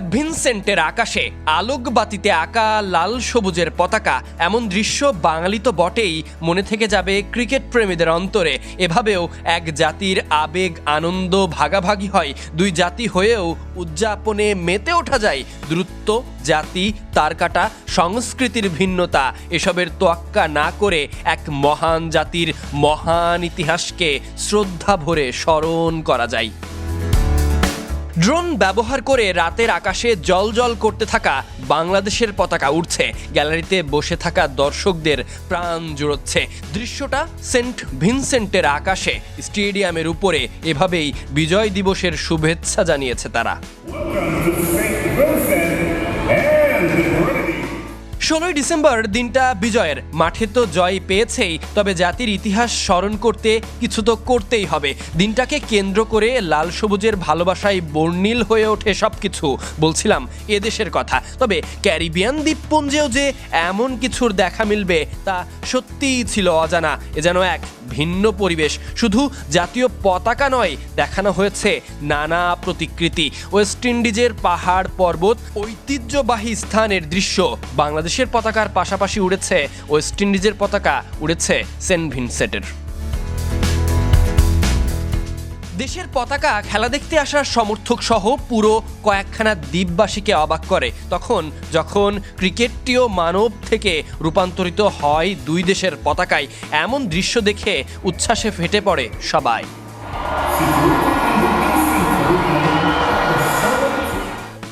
ভিনসেন্টের আকাশে আলোকবাতিতে আঁকা লাল সবুজের পতাকা, এমন দৃশ্য বাঙালি তো বটেই, মনে থেকে যাবে ক্রিকেট প্রেমীদের অন্তরে। এভাবেও এক জাতির আবেগ, আনন্দ ভাগাভাগি হয়। দুই জাতি হয়েও উদযাপনে মেতে ওঠা যায়। দূরত্ব, জাতি তারকাটা সংস্কৃতির ভিন্নতা, এসবের তোয়াক্কা না করে এক মহান জাতির মহান ইতিহাসকে শ্রদ্ধা ভরে স্মরণ করা যায়। ড্রোন ব্যবহার করে রাতের আকাশে জল জল করতে থাকা বাংলাদেশের পতাকা উঠছে গ্যালারিতে বসে থাকা দর্শকদের প্রাণ জুড়োচ্ছে। দৃশ্যটা সেন্ট ভিনসেন্টের আকাশে, স্টেডিয়ামের উপরে। এভাবেই বিজয় দিবসের শুভেচ্ছা জানিয়েছে তারা। ষোলোই ডিসেম্বর দিনটা বিজয়ের। মাঠে তো জয় পেয়েছেই, তবে জাতির ইতিহাস স্মরণ করতে কিছু তো করতেই হবে। দিনটাকে কেন্দ্র করে লাল সবুজের ভালোবাসায় বর্ণিল হয়ে ওঠে সব কিছু বলছিলাম এদেশের কথা। তবে ক্যারিবিয়ান দ্বীপপুঞ্জেও যে এমন কিছুর দেখা মিলবে, তা সত্যিই ছিল অজানা। এ যেন এক ভিন্ন পরিবেশ। শুধু জাতীয় পতাকা নয়, দেখানো হয়েছে নানা প্রতিকৃতি। ওয়েস্ট ইন্ডিজের পাহাড় পর্বত ঐতিহ্যবাহী স্থানের দৃশ্য। বাংলাদেশের পতাকার পাশাপাশি উড়েছে, ওয়েস্ট ইন্ডিজের পতাকা উড়েছে সেন্ট ভিনসেন্টের দেশের পতাকা খেলা দেখতে আসার সমর্থক সহ পুরো কয়েকখানা দ্বীপবাসীকে অবাক করে। তখন যখন ক্রিকেটটিও মানব থেকে রূপান্তরিত হয় দুই দেশের পতাকায়, এমন দৃশ্য দেখে উচ্ছ্বাসে ফেটে পড়ে সবাই।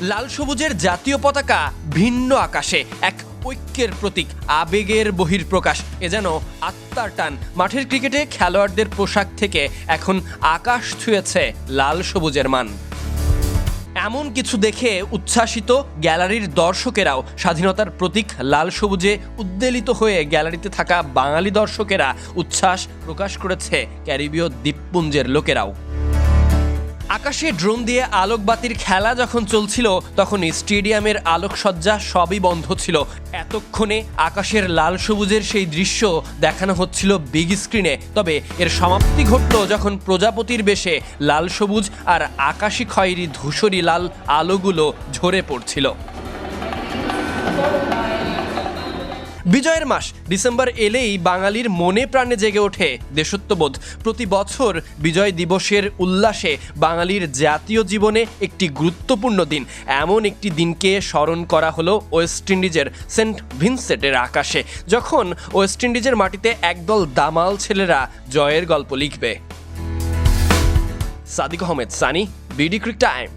লাল সবুজের জাতীয় পতাকা ভিন্ন আকাশে, এক ঐক্যের প্রতীক, আবেগের বহির্প্রকাশ এ যেন আত্মার টান। মাঠের ক্রিকেটে খেলোয়াড়দের পোশাক থেকে এখন আকাশ ছুঁয়েছে লাল সবুজের মান। এমন কিছু দেখে উচ্ছ্বাসিত গ্যালারির দর্শকেরাও স্বাধীনতার প্রতীক লাল সবুজে উদ্বেলিত হয়ে গ্যালারিতে থাকা বাঙালি দর্শকেরা উচ্ছ্বাস প্রকাশ করেছে ক্যারিবীয় দ্বীপপুঞ্জের লোকেরাও। আকাশে ড্রোন দিয়ে আলোকবাতির খেলা যখন চলছিল তখন স্টেডিয়ামের আলোকসজ্জা সবই বন্ধ ছিল। এতক্ষণে আকাশের লাল সবুজের সেই দৃশ্য দেখানো হচ্ছিল বিগ স্ক্রিনে। তবে এর সমাপ্তি ঘটল যখন প্রজাপতির বেশে লাল সবুজ আর আকাশি খয়েরি ধূসরি লাল আলোগুলো ঝরে পড়ছিল। বিজয়ের মাস ডিসেম্বর এলেই বাঙালির মনে প্রাণে জেগে ওঠে দেশত্ববোধ। প্রতি বছর বিজয় দিবসের উল্লাসে বাঙালির জাতীয় জীবনে একটি গুরুত্বপূর্ণ দিন। এমন একটি দিনকে স্মরণ করা হলো ওয়েস্ট ইন্ডিজের সেন্ট ভিনসেন্টের আকাশে, যখন ওয়েস্ট ইন্ডিজের মাটিতে একদল দামাল ছেলেরা জয়ের গল্প লিখবে। Sadiq Ahmed, Sunny, BD cric time.